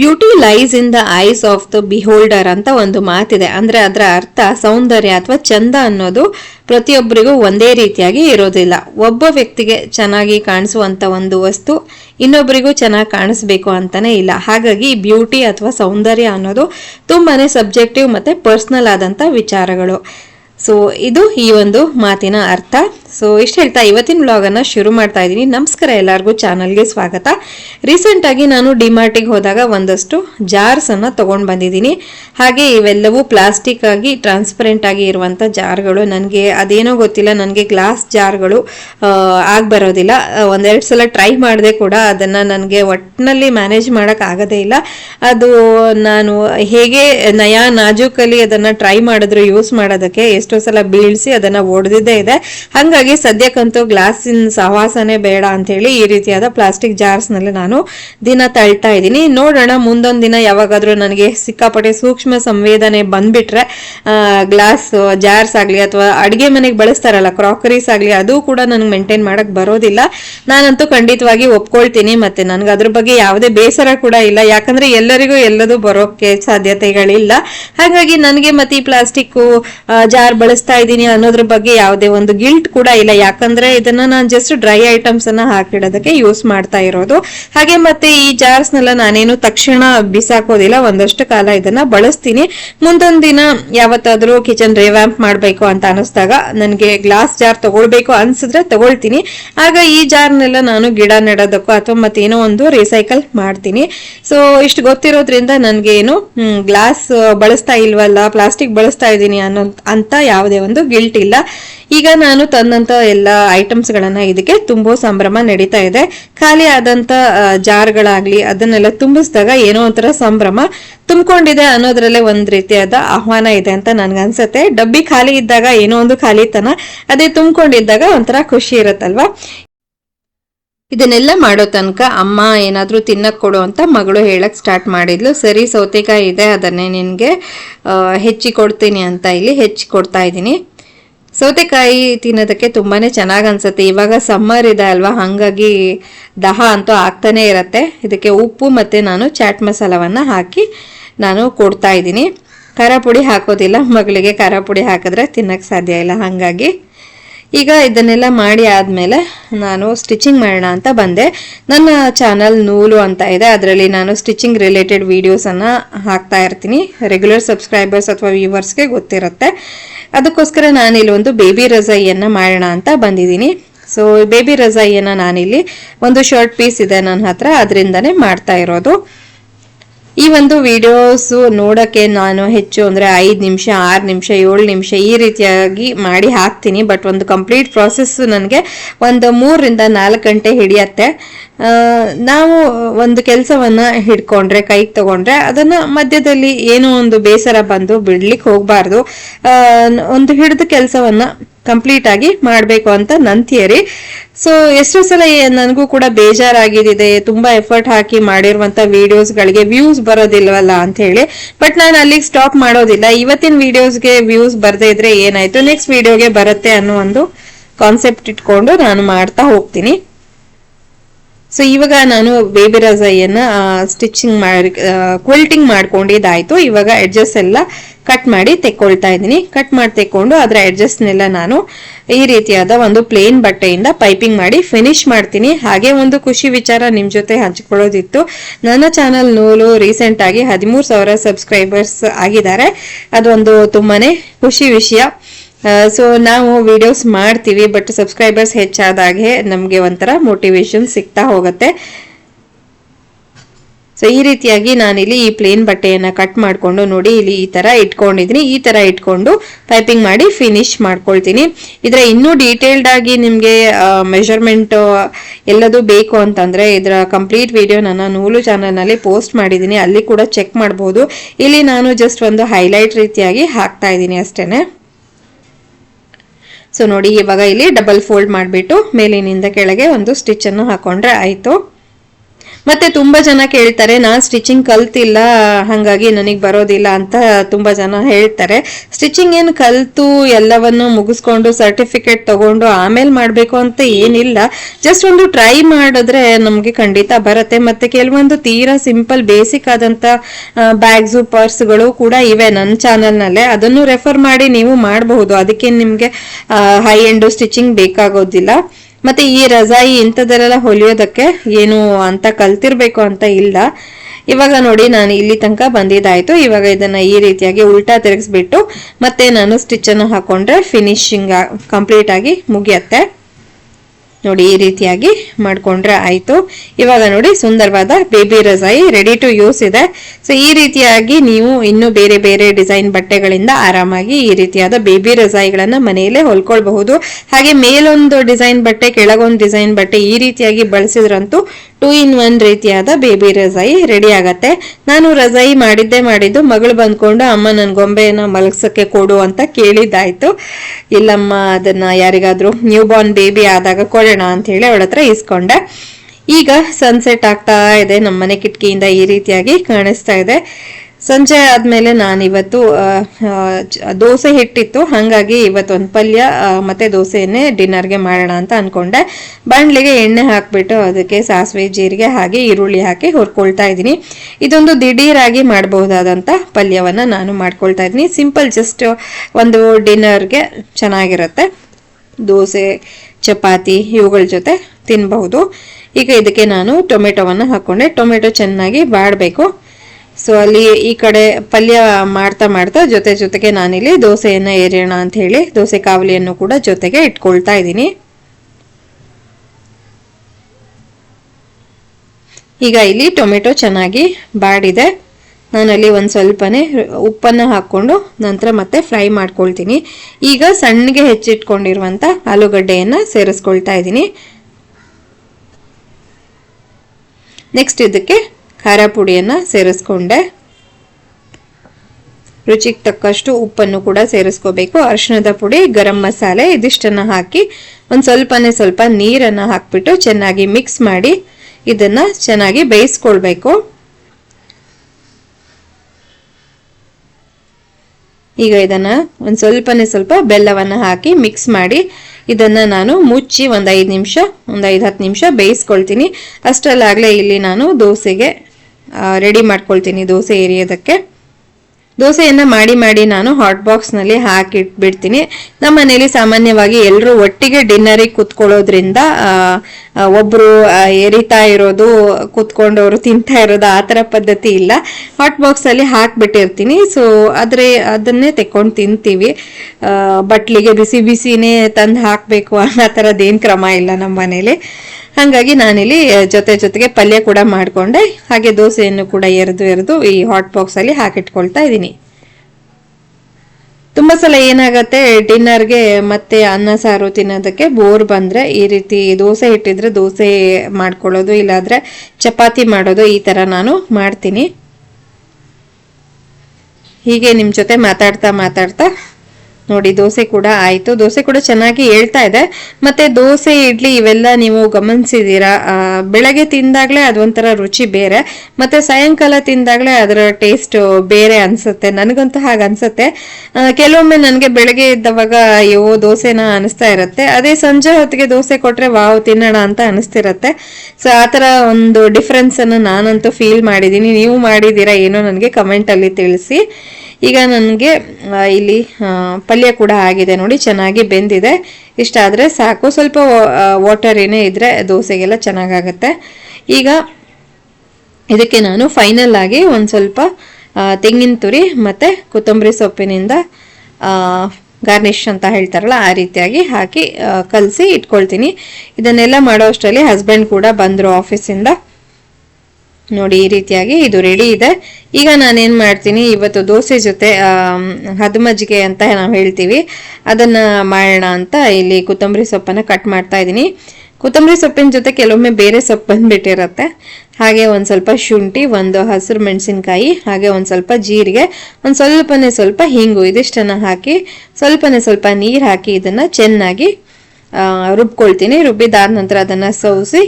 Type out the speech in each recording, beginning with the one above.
Beauty lies in the eyes of the beholder ಅಂತ ಒಂದು ಮಾತಿದೆ. ಅಂದ್ರೆ ಅದರ ಅರ್ಥ, ಸೌಂದರ್ಯ ಅಥವಾ ಚಂದ ಅನ್ನೋದು ಪ್ರತಿಯೊಬ್ಬರಿಗೂ ಒಂದೇ ರೀತಿಯಾಗಿ ಇರೋದಿಲ್ಲ. ಒಬ್ಬ ವ್ಯಕ್ತಿಗೆ ಚೆನ್ನಾಗಿ ಕಾಣಿಸುವಂತ ಒಂದು ವಸ್ತು ಇನ್ನೊಬ್ಬರಿಗೂ ಚೆನ್ನಾಗಿ ಕಾಣಿಸ್ಬೇಕು ಅಂತಾನೆ ಇಲ್ಲ. ಹಾಗಾಗಿ ಬ್ಯೂಟಿ ಅಥವಾ ಸೌಂದರ್ಯ ಅನ್ನೋದು ತುಂಬಾನೇ ಸಬ್ಜೆಕ್ಟಿವ್ ಮತ್ತೆ ಪರ್ಸನಲ್ ಆದಂತ ವಿಚಾರಗಳು. ಸೊ ಇದು ಈ ಒಂದು ಮಾತಿನ ಅರ್ಥ. ಸೊ ಇಷ್ಟು ಹೇಳ್ತಾ ಇವತ್ತಿನ ವ್ಲಾಗನ್ನು ಶುರು ಮಾಡ್ತಾ ಇದ್ದೀನಿ. ನಮಸ್ಕಾರ ಎಲ್ಲರಿಗೂ, ಚಾನಲ್ಗೆ ಸ್ವಾಗತ. ರೀಸೆಂಟಾಗಿ ನಾನು ಡಿಮಾರ್ಟಿಗೆ ಹೋದಾಗ ಒಂದಷ್ಟು ಜಾರ್ಸನ್ನು ತೊಗೊಂಡು ಬಂದಿದ್ದೀನಿ. ಹಾಗೆ ಇವೆಲ್ಲವೂ ಪ್ಲಾಸ್ಟಿಕ್ ಆಗಿ ಟ್ರಾನ್ಸ್ಪರೆಂಟ್ ಆಗಿ ಇರುವಂಥ ಜಾರ್ಗಳು. ನನಗೆ ಅದೇನೋ ಗೊತ್ತಿಲ್ಲ, ನನಗೆ ಗ್ಲಾಸ್ ಜಾರ್ಗಳು ಆಗಿ ಬರೋದಿಲ್ಲ. ಒಂದೆರಡು ಸಲ ಟ್ರೈ ಮಾಡಿದೆ ಕೂಡ ಅದನ್ನು ನನಗೆ ಒಟ್ಟಿನಲ್ಲಿ ಮ್ಯಾನೇಜ್ ಮಾಡೋಕ್ಕಾಗೋದೇ ಇಲ್ಲ. ಅದು ನಾನು ಹೇಗೆ ನಯಾ ನಾಜೂಕಲ್ಲಿ ಅದನ್ನು ಟ್ರೈ ಮಾಡಿದ್ರು ಯೂಸ್ ಮಾಡೋದಕ್ಕೆ ಎಷ್ಟೋ ಸಲ ಬೀಳಿಸಿ ಅದನ್ನ ಒಡೆದಿದ್ದೇ ಇದೆ. ಹಾಗಾಗಿ ಸದ್ಯಕ್ಕಂತೂ ಗ್ಲಾಸಿನ ಸಹವಾಸನೆ ಬೇಡ ಅಂತ ಹೇಳಿ ಈ ರೀತಿಯಾದ ಪ್ಲಾಸ್ಟಿಕ್ ಜಾರ್ಸ್ನಲ್ಲಿ ನಾನು ದಿನ ತಳ್ತಾ ಇದ್ದೀನಿ. ನೋಡೋಣ, ಮುಂದೊಂದು ದಿನ ಯಾವಾಗಾದ್ರೂ ನನಗೆ ಸಿಕ್ಕಾಪಟ್ಟೆ ಸೂಕ್ಷ್ಮ ಸಂವೇದನೆ ಬಂದ್ಬಿಟ್ರೆ ಗ್ಲಾಸ್ ಜಾರ್ಸ್ ಆಗಲಿ ಅಥವಾ ಅಡಿಗೆ ಮನೆಗೆ ಬಳಸ್ತಾರಲ್ಲ, ಕ್ರಾಕರೀಸ್ ಆಗಲಿ ಅದು ಕೂಡ ನನಗೆ ಮೇಂಟೈನ್ ಮಾಡಕ್ ಬರೋದಿಲ್ಲ. ನಾನಂತೂ ಖಂಡಿತವಾಗಿ ಒಪ್ಕೊಳ್ತೀನಿ ಮತ್ತೆ ನನಗೆ ಅದ್ರ ಬಗ್ಗೆ ಯಾವುದೇ ಬೇಸರ ಕೂಡ ಇಲ್ಲ. ಯಾಕಂದ್ರೆ ಎಲ್ಲರಿಗೂ ಎಲ್ಲದೂ ಬರೋಕೆ ಸಾಧ್ಯತೆಗಳಿಲ್ಲ. ಹಾಗಾಗಿ ನನಗೆ ಮತ್ತೆ ಈ ಪ್ಲಾಸ್ಟಿಕ್ ಜಾರ್ ಬಳಸ್ತಾ ಇದ್ದೀನಿ ಅನ್ನೋದ್ರ ಬಗ್ಗೆ ಯಾವುದೇ ಒಂದು ಗಿಲ್ಟ್ ಕೂಡ ಇಲ್ಲ. ಯಾಕಂದ್ರೆ ಇದನ್ನ ನಾನು ಜಸ್ಟ್ ಡ್ರೈ ಐಟಮ್ಸ್ ಅನ್ನ ಹಾಕಿಡೋದಕ್ಕೆ ಯೂಸ್ ಮಾಡ್ತಾ ಇರೋದು. ಹಾಗೆ ಮತ್ತೆ ಈ ಜಾರ್ಸ್ ನೆಲ್ಲ ನಾನೇನು ತಕ್ಷಣ ಬಿಸಾಕೋದಿಲ್ಲ. ಒಂದಷ್ಟು ಕಾಲ ಇದನ್ನ ಬಳಸ್ತೀನಿ. ಮುಂದೊಂದ್ ದಿನ ಯಾವತ್ತಾದ್ರೂ ಕಿಚನ್ ರಿವ್ಯಾಂಪ್ ಮಾಡ್ಬೇಕು ಅಂತ ಅನಿಸ್ದಾಗ ನನಗೆ ಗ್ಲಾಸ್ ಜಾರ್ ತಗೊಳ್ಬೇಕು ಅನ್ಸಿದ್ರೆ ತಗೊಳ್ತೀನಿ. ಆಗ ಈ ಜಾರ್ನೆಲ್ಲ ನಾನು ಗಿಡ ನೆಡೋದಕ್ಕೂ ಅಥವಾ ಮತ್ತೇನೋ ಒಂದು ರಿಸೈಕಲ್ ಮಾಡ್ತೀನಿ. ಸೊ ಇಷ್ಟು ಗೊತ್ತಿರೋದ್ರಿಂದ ನನಗೆ ಏನು ಗ್ಲಾಸ್ ಬಳಸ್ತಾ ಇಲ್ವಲ್ಲ ಪ್ಲಾಸ್ಟಿಕ್ ಬಳಸ್ತಾ ಇದ್ದೀನಿ ಅನ್ನೋ ಅಂತ ಯಾವುದೇ ಒಂದು ಗಿಲ್ಟ್ ಇಲ್ಲ. ಈಗ ನಾನು ತಂದಂತ ಎಲ್ಲ ಐಟಮ್ಸ್ ಗಳನ್ನ ಇದಕ್ಕೆ ತುಂಬೋ ಸಂಭ್ರಮ ನಡೀತಾ ಇದೆ. ಖಾಲಿ ಆದಂತ ಜಾರ್ಗಳಾಗ್ಲಿ ಅದನ್ನೆಲ್ಲ ತುಂಬಿಸಿದಾಗ ಏನೋ ಒಂಥರ ಸಂಭ್ರಮ ತುಂಬಿಕೊಂಡಿದೆ ಅನ್ನೋದ್ರಲ್ಲೇ ಒಂದ್ ರೀತಿಯಾದ ಆಹ್ವಾನ ಇದೆ ಅಂತ ನನ್ಗನ್ಸತ್ತೆ ಡಬ್ಬಿ ಖಾಲಿ ಇದ್ದಾಗ ಏನೋ ಒಂದು ಖಾಲಿತನ, ಅದೇ ತುಂಬಿಕೊಂಡಿದ್ದಾಗ ಒಂಥರ ಖುಷಿ ಇರುತ್ತಲ್ವಾ? ಇದನ್ನೆಲ್ಲ ಮಾಡೋ ತನಕ ಅಮ್ಮ ಏನಾದರೂ ತಿನ್ನಕ್ಕೆ ಕೊಡು ಅಂತ ಮಗಳು ಹೇಳಕ್ಕೆ ಸ್ಟಾರ್ಟ್ ಮಾಡಿದ್ಲು. ಸರಿ, ಸೌತೆಕಾಯಿ ಇದೆ, ಅದನ್ನೇ ನಿನಗೆ ಹೆಚ್ಚಿ ಕೊಡ್ತೀನಿ ಅಂತ ಇಲ್ಲಿ ಹೆಚ್ಚಿ ಕೊಡ್ತಾ ಇದ್ದೀನಿ. ಸೌತೆಕಾಯಿ ತಿನ್ನೋದಕ್ಕೆ ತುಂಬಾ ಚೆನ್ನಾಗಿ ಅನಿಸುತ್ತೆ. ಇವಾಗ ಸಮ್ಮರ್ ಇದೆ ಅಲ್ವಾ, ಹಾಗಾಗಿ ದಹ ಅಂತೂ ಆಗ್ತಾನೆ ಇರತ್ತೆ. ಇದಕ್ಕೆ ಉಪ್ಪು ಮತ್ತು ನಾನು ಚಾಟ್ ಮಸಾಲವನ್ನು ಹಾಕಿ ನಾನು ಕೊಡ್ತಾ ಇದ್ದೀನಿ. ಖಾರ ಪುಡಿ ಹಾಕೋದಿಲ್ಲ, ಮಗಳಿಗೆ ಖಾರ ಪುಡಿ ಹಾಕಿದ್ರೆ ತಿನ್ನಕ್ಕೆ ಸಾಧ್ಯ ಇಲ್ಲ, ಹಾಗಾಗಿ. ಈಗ ಇದನ್ನೆಲ್ಲ ಮಾಡಿ ಆದಮೇಲೆ ನಾನು ಸ್ಟಿಚಿಂಗ್ ಮಾಡೋಣ ಅಂತ ಬಂದೆ. ನನ್ನ ಚಾನಲ್ ನೂಲು ಅಂತ ಇದೆ. ಅದರಲ್ಲಿ ನಾನು ಸ್ಟಿಚಿಂಗ್ ರಿಲೇಟೆಡ್ ವೀಡಿಯೋಸನ್ನು ಹಾಕ್ತಾ ಇರ್ತೀನಿ. ರೆಗ್ಯುಲರ್ ಸಬ್ಸ್ಕ್ರೈಬರ್ಸ್ ಅಥವಾ ವ್ಯೂವರ್ಸ್ಗೆ ಗೊತ್ತಿರುತ್ತೆ. ಅದಕ್ಕೋಸ್ಕರ ನಾನಿಲ್ಲಿ ಒಂದು ಬೇಬಿ ರಜಾಯಿಯನ್ನು ಮಾಡೋಣ ಅಂತ ಬಂದಿದ್ದೀನಿ. ಸೊ ಬೇಬಿ ರಜಾಯಿಯನ್ನು ನಾನಿಲ್ಲಿ ಒಂದು ಶರ್ಟ್ ಪೀಸ್ ಇದೆ ನನ್ನ ಹತ್ರ. ಅದರಿಂದನೇ ಮಾಡ್ತಾ ಇರೋದು. ಈ ಒಂದು ವಿಡಿಯೋಸು ನೋಡೋಕ್ಕೆ ನಾನು ಹೆಚ್ಚು ಅಂದರೆ ಐದು ನಿಮಿಷ, ಆರು ನಿಮಿಷ, ಏಳು ನಿಮಿಷ ಈ ರೀತಿಯಾಗಿ ಮಾಡಿ ಹಾಕ್ತೀನಿ. ಬಟ್ ಒಂದು ಕಂಪ್ಲೀಟ್ ಪ್ರಾಸೆಸ್ಸು ನನಗೆ ಒಂದು ಮೂರರಿಂದ ನಾಲ್ಕು ಗಂಟೆ ಹಿಡಿಯತ್ತೆ. ನಾವು ಒಂದು ಕೆಲಸವನ್ನು ಹಿಡ್ಕೊಂಡ್ರೆ, ಕೈಗೆ ತಗೊಂಡ್ರೆ ಅದನ್ನು ಮಧ್ಯದಲ್ಲಿ ಏನೋ ಒಂದು ಬೇಸರ ಬಂದು ಬಿಡ್ಲಿಕ್ಕೆ ಹೋಗಬಾರ್ದು. ಒಂದು ಹಿಡಿದ ಕೆಲಸವನ್ನ ಕಂಪ್ಲೀಟ್ ಆಗಿ ಮಾಡಬೇಕು ಅಂತ ನನ್ನ ಥಿಯರಿ ಸೊ ಎಷ್ಟೋ ಸಲ ನನಗೂ ಕೂಡ ಬೇಜಾರಾಗಿದೆ ತುಂಬಾ ಎಫರ್ಟ್ ಹಾಕಿ ಮಾಡಿರುವಂತ ವಿಡಿಯೋಸ್ಗಳಿಗೆ ವ್ಯೂಸ್ ಬರೋದಿಲ್ವಲ್ಲ ಅಂತ ಹೇಳಿ. ಬಟ್ ನಾನು ಅಲ್ಲಿಗೆ ಸ್ಟಾಪ್ ಮಾಡೋದಿಲ್ಲ. ಇವತ್ತಿನ ವಿಡಿಯೋಸ್ಗೆ ವ್ಯೂಸ್ ಬರದೇ ಇದ್ರೆ ಏನಾಯ್ತು? ನೆಕ್ಸ್ಟ್ ವಿಡಿಯೋಗೆ ಬರುತ್ತೆ ಅನ್ನೋ ಒಂದು ಕಾನ್ಸೆಪ್ಟ್ ಇಟ್ಕೊಂಡು ನಾನು ಮಾಡ್ತಾ ಹೋಗ್ತೀನಿ. ಸೊ ಇವಾಗ ನಾನು ಬೇಬಿ ರಜಾಯಿಯನ್ನ ಸ್ಟಿಚಿಂಗ್ ಮಾಡಿ ಕ್ವಿಲ್ಟಿಂಗ್ ಮಾಡ್ಕೊಂಡಿದ್ದಾಯ್ತು. ಇವಾಗ ಎಡ್ಜಸ್ ಎಲ್ಲ ಕಟ್ ಮಾಡಿ ತೆಕ್ಕೊಳ್ತಾ ಇದ್ದೀನಿ. ಕಟ್ ಮಾಡಿ ತೆಕ್ಕೊಂಡು ಅದರ ಎಡ್ಜಸ್ನೆಲ್ಲ ನಾನು ಈ ರೀತಿಯಾದ ಒಂದು ಪ್ಲೇನ್ ಬಟ್ಟೆಯಿಂದ ಪೈಪಿಂಗ್ ಮಾಡಿ ಫಿನಿಶ್ ಮಾಡ್ತೀನಿ. ಹಾಗೆ ಒಂದು ಖುಷಿ ವಿಚಾರ ನಿಮ್ಮ ಜೊತೆ ಹಂಚಿಕೊಳ್ಳೋದಿತ್ತು. ನನ್ನ ಚಾನಲ್ ನೂಲು ರೀಸೆಂಟ್ ಆಗಿ ಹದಿಮೂರು ಸಾವಿರ ಸಬ್ಸ್ಕ್ರೈಬರ್ಸ್ ಆಗಿದ್ದಾರೆ. ಅದೊಂದು ತುಂಬಾನೇ ಖುಷಿ ವಿಷಯ. ಸೊ ನಾವು ವಿಡಿಯೋಸ್ ಮಾಡ್ತೀವಿ ಬಟ್ ಸಬ್ಸ್ಕ್ರೈಬರ್ಸ್ ಹೆಚ್ಚಾದಾಗೆ ನಮಗೆ ಒಂಥರ ಮೋಟಿವೇಶನ್ ಸಿಗ್ತಾ ಹೋಗುತ್ತೆ. ಸೊ ಈ ರೀತಿಯಾಗಿ ನಾನಿಲ್ಲಿ ಈ ಪ್ಲೇನ್ ಬಟ್ಟೆಯನ್ನು ಕಟ್ ಮಾಡಿಕೊಂಡು ನೋಡಿ, ಇಲ್ಲಿ ಈ ಥರ ಇಟ್ಕೊಂಡಿದ್ದೀನಿ. ಈ ಥರ ಇಟ್ಕೊಂಡು ಪೈಪಿಂಗ್ ಮಾಡಿ ಫಿನಿಶ್ ಮಾಡ್ಕೊಳ್ತೀನಿ. ಇದರ ಇನ್ನೂ ಡೀಟೇಲ್ಡ್ ಆಗಿ ನಿಮಗೆ ಮೆಷರ್ಮೆಂಟ್ ಎಲ್ಲದೂ ಬೇಕು ಅಂತಂದರೆ ಇದರ ಕಂಪ್ಲೀಟ್ ವಿಡಿಯೋ ನಾನು ನೂಲು ಚಾನಲ್ನಲ್ಲಿ ಪೋಸ್ಟ್ ಮಾಡಿದ್ದೀನಿ. ಅಲ್ಲಿ ಕೂಡ ಚೆಕ್ ಮಾಡ್ಬೋದು. ಇಲ್ಲಿ ನಾನು ಜಸ್ಟ್ ಒಂದು ಹೈಲೈಟ್ ರೀತಿಯಾಗಿ ಹಾಕ್ತಾ ಇದ್ದೀನಿ ಅಷ್ಟೇನೆ. ಸೊ ನೋಡಿ ಇವಾಗ ಇಲ್ಲಿ ಡಬಲ್ ಫೋಲ್ಡ್ ಮಾಡಿಬಿಟ್ಟು ಮೇಲಿನಿಂದ ಕೆಳಗೆ ಒಂದು ಸ್ಟಿಚ್ ಅನ್ನು ಹಾಕೊಂಡ್ರೆ ಆಯ್ತು. ಮತ್ತೆ ತುಂಬಾ ಜನ ಕೇಳ್ತಾರೆ, ನಾನ್ ಸ್ಟಿಚಿಂಗ್ ಕಲ್ತಿಲ್ಲ, ಹಾಗಾಗಿ ನನಗೆ ಬರೋದಿಲ್ಲ ಅಂತ ತುಂಬಾ ಜನ ಹೇಳ್ತಾರೆ. ಸ್ಟಿಚಿಂಗ್ ಏನು ಕಲ್ತು ಎಲ್ಲವನ್ನು ಮುಗಿಸ್ಕೊಂಡು ಸರ್ಟಿಫಿಕೇಟ್ ತಗೊಂಡು ಆಮೇಲೆ ಮಾಡಬೇಕು ಅಂತ ಏನಿಲ್ಲ. ಜಸ್ಟ್ ಒಂದು ಟ್ರೈ ಮಾಡಿದ್ರೆ ನಮಗೆ ಖಂಡಿತ ಬರುತ್ತೆ. ಮತ್ತೆ ಕೆಲವೊಂದು ತೀರಾ ಸಿಂಪಲ್ ಬೇಸಿಕ್ ಆದಂತ ಬ್ಯಾಗ್ಸು ಪರ್ಸ್ಗಳು ಕೂಡ ಇವೆ ನನ್ನ ಚಾನಲ್ನಲ್ಲೇ ಅದನ್ನು ರೆಫರ್ ಮಾಡಿ ನೀವು ಮಾಡಬಹುದು. ಅದಕ್ಕೆ ನಿಮಗೆ ಹೈ ಎಂಡ್ ಸ್ಟಿಚಿಂಗ್ ಬೇಕಾಗೋದಿಲ್ಲ. ಮತ್ತೆ ಈ ರಜಾಯಿ ಇಂಥದ್ದೆಲ್ಲ ಹೊಲಿಯೋದಕ್ಕೆ ಏನು ಅಂತ ಕಲ್ತಿರ್ಬೇಕು ಅಂತ ಇಲ್ಲ. ಇವಾಗ ನೋಡಿ ನಾನು ಇಲ್ಲಿ ತನಕ ಬಂದಿದ್ದಾಯ್ತು. ಇವಾಗ ಇದನ್ನ ಈ ರೀತಿಯಾಗಿ ಉಲ್ಟಾ ತಿರುಗಿಸ್ಬಿಟ್ಟು ಮತ್ತೆ ನಾನು ಸ್ಟಿಚ್ ಅನ್ನು ಹಾಕೊಂಡ್ರೆ ಫಿನಿಶಿಂಗ್ ಕಂಪ್ಲೀಟ್ ಆಗಿ ಮುಗಿಯತ್ತೆ. ನೋಡಿ, ಈ ರೀತಿಯಾಗಿ ಮಾಡ್ಕೊಂಡ್ರೆ ಆಯ್ತು. ಇವಾಗ ನೋಡಿ, ಸುಂದರವಾದ ಬೇಬಿ ರಜಾಯಿ ರೆಡಿ ಟು ಯೂಸ್ ಇದೆ. ಸೊ ಈ ರೀತಿಯಾಗಿ ನೀವು ಇನ್ನು ಬೇರೆ ಬೇರೆ ಡಿಸೈನ್ ಬಟ್ಟೆಗಳಿಂದ ಆರಾಮಾಗಿ ಈ ರೀತಿಯಾದ ಬೇಬಿ ರಜಾಯಿಗಳನ್ನ ಮನೆಯಲ್ಲೇ ಹೊಲ್ಕೊಳ್ಬಹುದು. ಹಾಗೆ ಮೇಲೊಂದು ಡಿಸೈನ್ ಬಟ್ಟೆ, ಕೆಳಗೊಂದು ಡಿಸೈನ್ ಬಟ್ಟೆ ಈ ರೀತಿಯಾಗಿ ಬಳಸಿದ್ರಂತೂ ಟೂ ಇನ್ ಒನ್ ರೀತಿಯಾದ ಬೇಬಿ ರಜಾಯಿ ರೆಡಿ ಆಗತ್ತೆ. ನಾನು ರಜಾಯಿ ಮಾಡಿದ್ದೇ ಮಾಡಿದ್ದು ಮಗಳು ಬಂದ್ಕೊಂಡು ಅಮ್ಮ ನನ್ನ ಗೊಂಬೆಯನ್ನು ಮಲಗಿಸೋಕ್ಕೆ ಕೊಡು ಅಂತ ಕೇಳಿದ್ದಾಯ್ತು. ಇಲ್ಲಮ್ಮ, ಅದನ್ನ ಯಾರಿಗಾದ್ರೂ ನ್ಯೂ ಬಾರ್ನ್ ಬೇಬಿ ಆದಾಗ ಕೊಡೋಣ ಅಂತ ಹೇಳಿ ಅವಳ ಹತ್ರ ಇಸ್ಕೊಂಡೆ. ಈಗ ಸನ್ಸೆಟ್ ಆಗ್ತಾ ಇದೆ ನಮ್ಮ ಮನೆ ಕಿಟಕಿಯಿಂದ ಈ ರೀತಿಯಾಗಿ ಕಾಣಿಸ್ತಾ ಇದೆ. ಸಂಜೆ ಆದ್ಮೇಲೆ ನಾನು ಇವತ್ತು ಆ, ಆ, ಚ- ದೋಸೆ ಹಿಟ್ಟಿತ್ತು. ಹಾಗಾಗಿ ಇವತ್ತೊಂದು ಪಲ್ಯ ಮತ್ತು ದೋಸೆಯನ್ನೇ ಡಿನ್ನರ್ಗೆ ಮಾಡೋಣ ಅಂತ ಅನ್ಕೊಂಡೆ. ಬಾಣಲಿಗೆ ಎಣ್ಣೆ ಹಾಕ್ಬಿಟ್ಟು ಅದಕ್ಕೆ ಸಾಸಿವೆ ಜೀರಿಗೆ ಹಾಗೆ ಈರುಳ್ಳಿ ಹಾಕಿ ಹುರ್ಕೊಳ್ತಾ ಇದ್ದೀನಿ. ಇದೊಂದು ದಿಢೀರಾಗಿ ಮಾಡಬಹುದಾದಂಥ ಪಲ್ಯವನ್ನು ನಾನು ಮಾಡ್ಕೊಳ್ತಾ ಇದ್ದೀನಿ. ಸಿಂಪಲ್ ಜಸ್ಟ್ ಒಂದು ಡಿನ್ನರ್ಗೆ ಚೆನ್ನಾಗಿರುತ್ತೆ. ದೋಸೆ ಚಪಾತಿ ಇವುಗಳ ಜೊತೆ ತಿನ್ನಬಹುದು ಈಗ ಇದಕ್ಕೆ ನಾನು ಟೊಮೆಟೊವನ್ನು ಹಾಕೊಂಡೆ ಟೊಮೆಟೊ ಚೆನ್ನಾಗಿ ಬಾಡಬೇಕು. ಸೊ ಅಲ್ಲಿ ಈ ಕಡೆ ಪಲ್ಯ ಮಾಡ್ತಾ ಮಾಡ್ತಾ ಜೊತೆ ಜೊತೆಗೆ ನಾನಿಲ್ಲಿ ದೋಸೆಯನ್ನು ಏರಿಯೋಣ ಅಂತ ಹೇಳಿ ದೋಸೆ ಕಾವಲಿಯನ್ನು ಕೂಡ ಜೊತೆಗೆ ಇಟ್ಕೊಳ್ತಾ ಇದ್ದೀನಿ. ಈಗ ಇಲ್ಲಿ ಟೊಮೆಟೊ ಚೆನ್ನಾಗಿ ಬಾಡಿದೆ. ನಾನಲ್ಲಿ ಒಂದು ಸ್ವಲ್ಪನೇ ಉಪ್ಪನ್ನು ಹಾಕ್ಕೊಂಡು ನಂತರ ಮತ್ತೆ ಫ್ರೈ ಮಾಡ್ಕೊಳ್ತೀನಿ. ಈಗ ಸಣ್ಣಗೆ ಹೆಚ್ಚಿಟ್ಕೊಂಡಿರುವಂಥ ಆಲೂಗಡ್ಡೆಯನ್ನು ಸೇರಿಸ್ಕೊಳ್ತಾ ಇದ್ದೀನಿ. ನೆಕ್ಸ್ಟ್ ಇದಕ್ಕೆ ಖಾರ ಪುಡಿಯನ್ನು ಸೇರಿಸ್ಕೊಂಡೆ. ರುಚಿಗೆ ತಕ್ಕಷ್ಟು ಉಪ್ಪನ್ನು ಕೂಡ ಸೇರಿಸ್ಕೋಬೇಕು. ಅರಿಶಿಣದ ಪುಡಿ, ಗರಂ ಮಸಾಲೆ, ಇದಿಷ್ಟನ್ನ ಹಾಕಿ ಒಂದು ಸ್ವಲ್ಪನೇ ಸ್ವಲ್ಪ ನೀರನ್ನ ಹಾಕಿಬಿಟ್ಟು ಚೆನ್ನಾಗಿ ಮಿಕ್ಸ್ ಮಾಡಿ ಇದನ್ನ ಚೆನ್ನಾಗಿ ಬೇಯಿಸ್ಕೊಳ್ಬೇಕು. ಈಗ ಇದನ್ನ ಒಂದು ಸ್ವಲ್ಪನೇ ಸ್ವಲ್ಪ ಬೆಲ್ಲವನ್ನ ಹಾಕಿ ಮಿಕ್ಸ್ ಮಾಡಿ ಇದನ್ನ ನಾನು ಮುಚ್ಚಿ ಒಂದು ಐದು ನಿಮಿಷ, ಒಂದು ಐದು ಹತ್ತು ನಿಮಿಷ ಬೇಯಿಸ್ಕೊಳ್ತೀನಿ. ಅಷ್ಟರಲ್ಲಾಗಲೇ ಇಲ್ಲಿ ನಾನು ದೋಸೆಗೆ ರೆಡಿ ಮಾಡ್ಕೊಳ್ತೀನಿ ದೋಸೆ ಎರಿಯೋದಕ್ಕೆ ದೋಸೆಯನ್ನು ಮಾಡಿ ಮಾಡಿ ನಾನು ಹಾಟ್ ಬಾಕ್ಸ್ನಲ್ಲಿ ಹಾಕಿಟ್ಬಿಡ್ತೀನಿ. ನಮ್ಮ ಮನೇಲಿ ಸಾಮಾನ್ಯವಾಗಿ ಎಲ್ಲರೂ ಒಟ್ಟಿಗೆ ಡಿನ್ನರಿಗೆ ಕುತ್ಕೊಳ್ಳೋದ್ರಿಂದ ಒಬ್ಬರು ಎರಿತಾ ಇರೋದು ಕುತ್ಕೊಂಡವರು ತಿಂತಾ ಇರೋದು ಆ ಥರ ಪದ್ಧತಿ ಇಲ್ಲ. ಹಾಟ್ ಬಾಕ್ಸಲ್ಲಿ ಹಾಕಿಬಿಟ್ಟಿರ್ತೀನಿ. ಸೊ ಆದರೆ ಅದನ್ನೇ ತೆಕ್ಕೊಂಡು ತಿಂತೀವಿ. ಬಟ್ಲಿಗೆ ಬಿಸಿ ಬಿಸಿನೇ ತಂದು ಹಾಕಬೇಕು ಆ ಥರದ್ದೇನು ಕ್ರಮ ಇಲ್ಲ ನಮ್ಮ ಮನೇಲಿ. ಹಾಗಾಗಿ ನಾನಿಲ್ಲಿ ಜೊತೆ ಜೊತೆಗೆ ಪಲ್ಯ ಕೂಡ ಮಾಡಿಕೊಂಡೆ. ಹಾಗೆ ದೋಸೆಯನ್ನು ಕೂಡ ಎರೆದು ಎರೆದು ಈ ಹಾಟ್ ಬಾಕ್ಸ್ ಅಲ್ಲಿ ಹಾಕಿಟ್ಕೊಳ್ತಾ ಇದ್ದೀನಿ. ತುಂಬ ಸಲ ಏನಾಗತ್ತೆ ಡಿನ್ನರ್ಗೆ ಮತ್ತೆ ಅನ್ನ ಸಾರು ತಿನ್ನೋದಕ್ಕೆ ಬೋರ್ ಬಂದರೆ ಈ ರೀತಿ ದೋಸೆ ಇಟ್ಟಿದ್ರೆ ದೋಸೆ ಮಾಡ್ಕೊಳ್ಳೋದು, ಇಲ್ಲಾದ್ರೆ ಚಪಾತಿ ಮಾಡೋದು ಈ ಥರ ನಾನು ಮಾಡ್ತೀನಿ. ಹೀಗೆ ನಿಮ್ಮ ಜೊತೆ ಮಾತಾಡ್ತಾ ಮಾತಾಡ್ತಾ ನೋಡಿ ದೋಸೆ ಕೂಡ ಆಯ್ತು. ದೋಸೆ ಕೂಡ ಚೆನ್ನಾಗಿ ಹೇಳ್ತಾ ಇದೆ. ಮತ್ತೆ ದೋಸೆ ಇಡ್ಲಿ ಇವೆಲ್ಲ ನೀವು ಗಮನಿಸಿದೀರಾ ಆ, ಬೆಳಗ್ಗೆ ತಿಂದಾಗ್ಲೇ ಅದೊಂಥರ ರುಚಿ ಬೇರೆ. ಮತ್ತೆ ಸಾಯಂಕಾಲ ತಿಂದಾಗ್ಲೇ ಅದರ ಟೇಸ್ಟ್ ಬೇರೆ ಅನ್ಸುತ್ತೆ. ನನಗಂತೂ ಹಾಗೆ ಅನ್ಸುತ್ತೆ. ಕೆಲವೊಮ್ಮೆ ನನಗೆ ಬೆಳಗ್ಗೆ ಇದ್ದವಾಗ ಅಯ್ಯೋ ದೋಸೆನ ಅನಿಸ್ತಾ ಇರುತ್ತೆ. ಅದೇ ಸಂಜೆ ಹೊತ್ತಿಗೆ ದೋಸೆ ಕೊಟ್ರೆ ವಾವ್ ತಿನ್ನೋಣ ಅಂತ ಅನಿಸ್ತಿರತ್ತೆ. ಸೊ ಆ ಥರ ಒಂದು ಡಿಫ್ರೆನ್ಸ್ ಅನ್ನು ನಾನಂತೂ ಫೀಲ್ ಮಾಡಿದ್ದೀನಿ. ನೀವು ಮಾಡಿದ್ದೀರಾ ಏನೋ ನನಗೆ ಕಮೆಂಟ್ ಅಲ್ಲಿ ತಿಳಿಸಿ. ಈಗ ನನಗೆ ಇಲ್ಲಿ ಪಲ್ಯ ಕೂಡ ಆಗಿದೆ ನೋಡಿ, ಚೆನ್ನಾಗಿ ಬೆಂದಿದೆ. ಇಷ್ಟ ಆದರೆ ಸಾಕು. ಸ್ವಲ್ಪ ವಾಟರ್ ಏನೇ ಇದ್ದರೆ ದೋಸೆಗೆಲ್ಲ ಚೆನ್ನಾಗಾಗುತ್ತೆ. ಈಗ ಇದಕ್ಕೆ ನಾನು ಫೈನಲ್ ಆಗಿ ಒಂದು ಸ್ವಲ್ಪ ತೆಂಗಿನ ತುರಿ ಮತ್ತು ಕೊತ್ತಂಬರಿ ಸೊಪ್ಪಿನಿಂದ ಗಾರ್ನಿಷ್ ಅಂತ ಹೇಳ್ತಾರಲ್ಲ, ಆ ರೀತಿಯಾಗಿ ಹಾಕಿ ಕಲಸಿ ಇಟ್ಕೊಳ್ತೀನಿ. ಇದನ್ನೆಲ್ಲ ಮಾಡೋ ಅಷ್ಟರಲ್ಲಿ ಹಸ್ಬೆಂಡ್ ಕೂಡ ಬಂದರು ಆಫೀಸಿಂದ ನೋಡಿ, ಈ ರೀತಿಯಾಗಿ ಇದು ರೆಡಿ ಇದೆ. ಈಗ ನಾನೇನ್ ಮಾಡ್ತೀನಿ, ಇವತ್ತು ದೋಸೆ ಜೊತೆ ಹದಮಜ್ಜಿಗೆ ಅಂತ ನಾವು ಹೇಳ್ತೀವಿ. ಅದನ್ನು ಮಾಡೋಣ ಅಂತ ಇಲ್ಲಿ ಕೊತ್ತಂಬರಿ ಸೊಪ್ಪನ್ನು ಕಟ್ ಮಾಡ್ತಾ ಇದ್ದೀನಿ. ಕೊತ್ತಂಬರಿ ಸೊಪ್ಪಿನ ಜೊತೆ ಕೆಲವೊಮ್ಮೆ ಬೇರೆ ಸೊಪ್ಪು ಬಂದುಬಿಟ್ಟಿರುತ್ತೆ. ಹಾಗೆ ಒಂದು ಸ್ವಲ್ಪ ಶುಂಠಿ, ಒಂದು ಹಸಿರು ಮೆಣಸಿನಕಾಯಿ, ಹಾಗೆ ಒಂದು ಸ್ವಲ್ಪ ಜೀರಿಗೆ, ಒಂದು ಸ್ವಲ್ಪನೇ ಸ್ವಲ್ಪ ಹಿಂಗು, ಇದಿಷ್ಟನ್ನು ಹಾಕಿ, ಸ್ವಲ್ಪನೇ ಸ್ವಲ್ಪ ನೀರು ಹಾಕಿ ಇದನ್ನು ಚೆನ್ನಾಗಿ ರುಬ್ಕೊಳ್ತೀನಿ. ರುಬ್ಬಿದಾದ ನಂತರ ಅದನ್ನು ಸೋಸಿ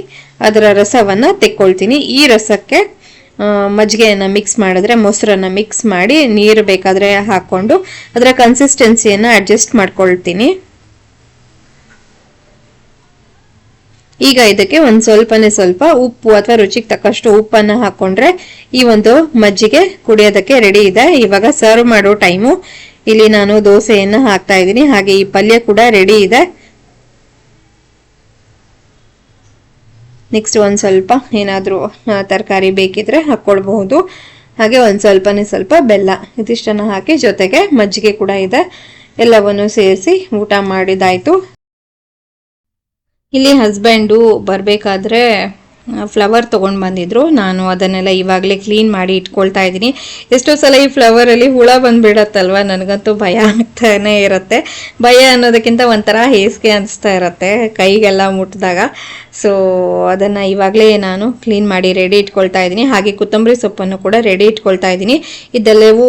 ಅದರ ರಸವನ್ನು ತೆಕ್ಕೊಳ್ತೀನಿ. ಈ ರಸಕ್ಕೆ ಮಜ್ಜಿಗೆಯನ್ನು ಮಿಕ್ಸ್ ಮಾಡಿದ್ರೆ, ಮೊಸರನ್ನ ಮಿಕ್ಸ್ ಮಾಡಿ, ನೀರು ಬೇಕಾದರೆ ಹಾಕ್ಕೊಂಡು, ಅದರ ಕನ್ಸಿಸ್ಟೆನ್ಸಿಯನ್ನು ಅಡ್ಜಸ್ಟ್ ಮಾಡ್ಕೊಳ್ತೀನಿ. ಈಗ ಇದಕ್ಕೆ ಒಂದು ಸ್ವಲ್ಪನೇ ಸ್ವಲ್ಪ ಉಪ್ಪು ಅಥವಾ ರುಚಿಗೆ ತಕ್ಕಷ್ಟು ಉಪ್ಪನ್ನು ಹಾಕೊಂಡ್ರೆ, ಈ ಒಂದು ಮಜ್ಜಿಗೆ ಕುಡಿಯೋದಕ್ಕೆ ರೆಡಿ ಇದೆ. ಇವಾಗ ಸರ್ವ್ ಮಾಡೋ ಟೈಮು ಇಲ್ಲಿ ನಾನು ದೋಸೆಯನ್ನು ಹಾಕ್ತಾ ಇದ್ದೀನಿ. ಹಾಗೆ ಈ ಪಲ್ಯ ಕೂಡ ರೆಡಿ ಇದೆ. ನೆಕ್ಸ್ಟ್ ಒಂದು ಸ್ವಲ್ಪ ಏನಾದರೂ ತರಕಾರಿ ಬೇಕಿದ್ರೆ ಹಾಕ್ಕೊಳ್ಬಹುದು ಹಾಗೆ ಒಂದು ಸ್ವಲ್ಪನೇ ಸ್ವಲ್ಪ ಬೆಲ್ಲ ಇದಿಷ್ಟನ್ನು ಹಾಕಿ ಜೊತೆಗೆ ಮಜ್ಜಿಗೆ ಕೂಡ ಇದೆ. ಎಲ್ಲವನ್ನು ಸೇರಿಸಿ ಊಟ ಮಾಡಿದಾಯಿತು. ಇಲ್ಲಿ ಹಸ್ಬೆಂಡು ಬರಬೇಕಾದ್ರೆ ಫ್ಲವರ್ ತೊಗೊಂಡು ಬಂದಿದ್ರು. ನಾನು ಅದನ್ನೆಲ್ಲ ಇವಾಗಲೇ ಕ್ಲೀನ್ ಮಾಡಿ ಇಟ್ಕೊಳ್ತಾ ಇದ್ದೀನಿ. ಎಷ್ಟೋ ಸಲ ಈ ಫ್ಲವರಲ್ಲಿ ಹುಳ ಬಂದುಬಿಡತ್ತಲ್ವ? ನನಗಂತೂ ಭಯ ಆಗ್ತಾನೆ ಇರುತ್ತೆ. ಭಯ ಅನ್ನೋದಕ್ಕಿಂತ ಒಂಥರ ಹೇಸಿಗೆ ಅನಿಸ್ತಾ ಇರುತ್ತೆ ಕೈಗೆಲ್ಲ ಮುಟ್ಟಿದಾಗ ಸೊ ಅದನ್ನು ಇವಾಗಲೇ ನಾನು ಕ್ಲೀನ್ ಮಾಡಿ ರೆಡಿ ಇಟ್ಕೊಳ್ತಾ ಇದ್ದೀನಿ. ಹಾಗೆ ಕೊತ್ತಂಬರಿ ಸೊಪ್ಪನ್ನು ಕೂಡ ರೆಡಿ ಇಟ್ಕೊಳ್ತಾ ಇದ್ದೀನಿ. ಇದೆಲ್ಲವೂ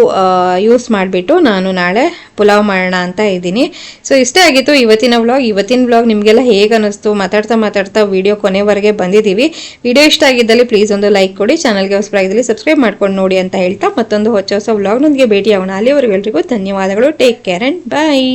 ಯೂಸ್ ಮಾಡಿಬಿಟ್ಟು ನಾನು ನಾಳೆ ಪುಲಾವ್ ಮಾಡೋಣ ಅಂತ ಇದ್ದೀನಿ. ಸೊ ಇಷ್ಟೇ ಆಗಿತ್ತು ಇವತ್ತಿನ ವ್ಲಾಗ್ ಇವತ್ತಿನ ವ್ಲಾಗ್ ನಿಮಗೆಲ್ಲ ಹೇಗೆ ಅನ್ನಿಸ್ತು ಮಾತಾಡ್ತಾ ಮಾತಾಡ್ತಾ ವಿಡಿಯೋ ಕೊನೆವರೆಗೆ ಬಂದಿದ್ದೀವಿ. ವಿಡಿಯೋ ಇಷ್ಟ ಆಗಿದ್ದಲ್ಲಿ ಪ್ಲೀಸ್ ಒಂದು ಲೈಕ್ ಕೊಡಿ ಚಾನಲ್ಗೆ ಹೊಸಬರಾಗಿದ್ದಲ್ಲಿ ಸಬ್ಸ್ಕ್ರೈಬ್ ಮಾಡ್ಕೊಂಡು ನೋಡಿ ಅಂತ ಹೇಳ್ತಾ ಮತ್ತೊಂದು ಹೊಸ ಹೊಸ ವ್ಲಾಗ್ನೊಂದಿಗೆ ಭೇಟಿ ಆಗೋಣ ಅಲ್ಲಿವರೆಗೂ ಎಲ್ರಿಗೂ ಧನ್ಯವಾದಗಳು. Take care and bye